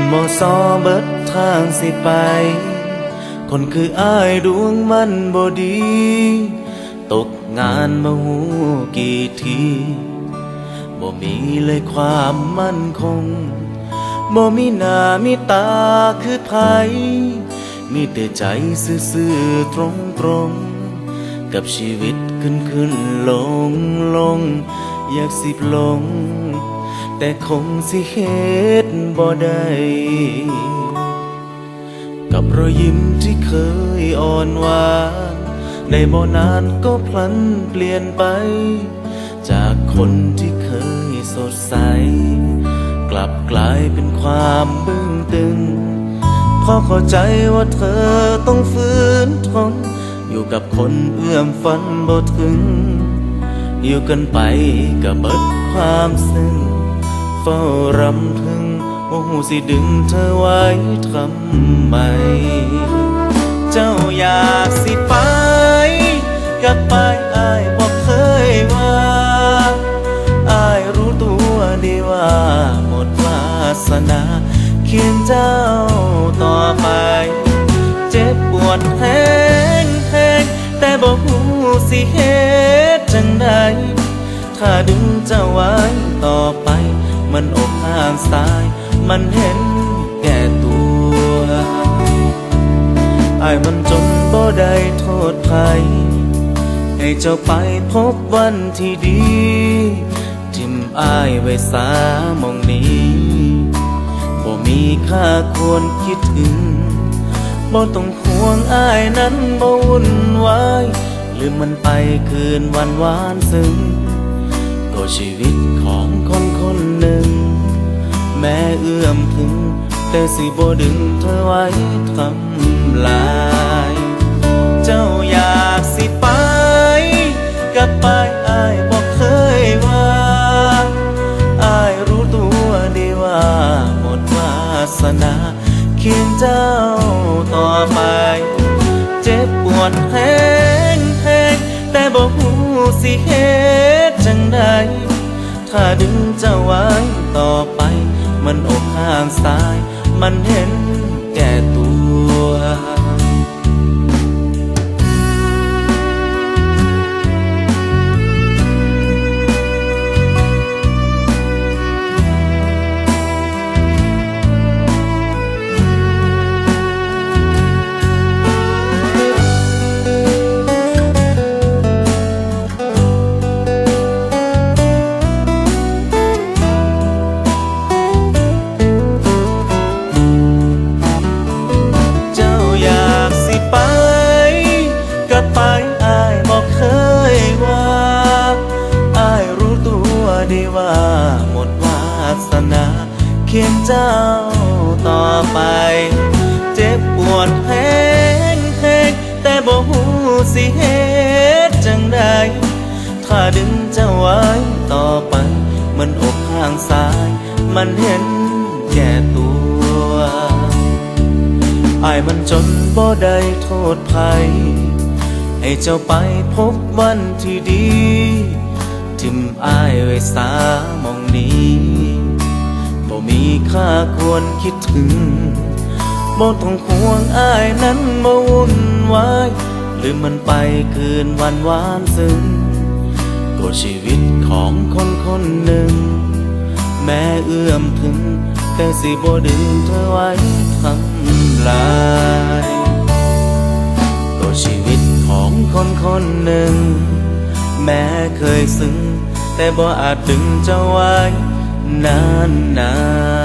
คนมอซอเบิดทางสิไป คนคืออ้ายดวงมันบ่ดี ตกงานมาหูกี่ทีบ่มีเลยความมั่นคงบ่มีหน้ามีตาคือไผมีแต่ใจซื่อๆตรงๆกับชีวิตขึ้นขึ้นลงลงอยากสิบลง แต่คงสิเหตุบ่ได้กับรอยยิ้มที่เคยอ่อนหวานในบ่นานก็พลันเปลี่ยนไป จากคนที่เคยสดใส กลับกลายเป็นความบึ้งตึงพอเข้าใจว่าเธอต้องฝืนทนอยู่กับคนเอื้อมฝันบ่ถึง อยู่กันไปกับเบิดความซึ้ง เฝ้ารำพึงว่าหูสิดึงเธอไว้ทำไม เจ้าอยากสิไปกับไปอายบอกเคยว่าอายรู้ตัวดีว่า หมดวาสนาเคียงเจ้าต่อไป เจ็บปวดแห้งแห้งแต่บอกหูสิเหตุจังใดถ้าดึงเจ้าไว้ต่อไป มันอกห่างสาย มันเห็นแก่ตัวอายมันจนบ่ได้โทษใครให้เจ้าไปพบวันที่ดี ทิมอายไว้สามองนี้บ่มีค่าควรคิดถึงบ่ต้องห่วงอายนั้นบ่วุ่นวายลืมมันไปคืนวันหวานซึ้งก็ชีวิตของคนคน แต่สิบ่ดึงเธอไว้ทำลาย เจ้าอยากสิไปกับไปอายบอกเคยว่าอายรู้ตัวดีว่าหมดวาสนาเคียงเจ้าต่อไป เจ็บปวดแห้งแห้งแต่บอกหูสิเหตุจังใดถ้าดึงเจ้าไว้ต่อไปมันอกห่างสาย มันเห็น หมดวาสนาเคียงเจ้าต่อไป เจ็บปวดแห้งแห้งแต่บ่หูสิเหตุจังใดถ้าดึงเจ้าไว้ต่อไป มันอกข้างซ้าย มันเห็นแก่ตัวอายมันจนบ่ได้โทษภัย ให้เจ้าไปพบวันที่ดี ทิมอายไว้สามองนี้บ่มีค่าควรคิดถึงบ่ต้องห่วงอายนั้นบ่วุ่นวายลืมมันไปคืนวันวานซึ้งก็ชีวิตของคนคนหนึ่ง แม้เอื้อมถึง แต่สิบ่ดึงเธอไว้ทำลายก็ชีวิตของคนคนหนึ่ง แม้เคยซึ้ง แต่บ่อาจดึงเจ้าไว้นานนาน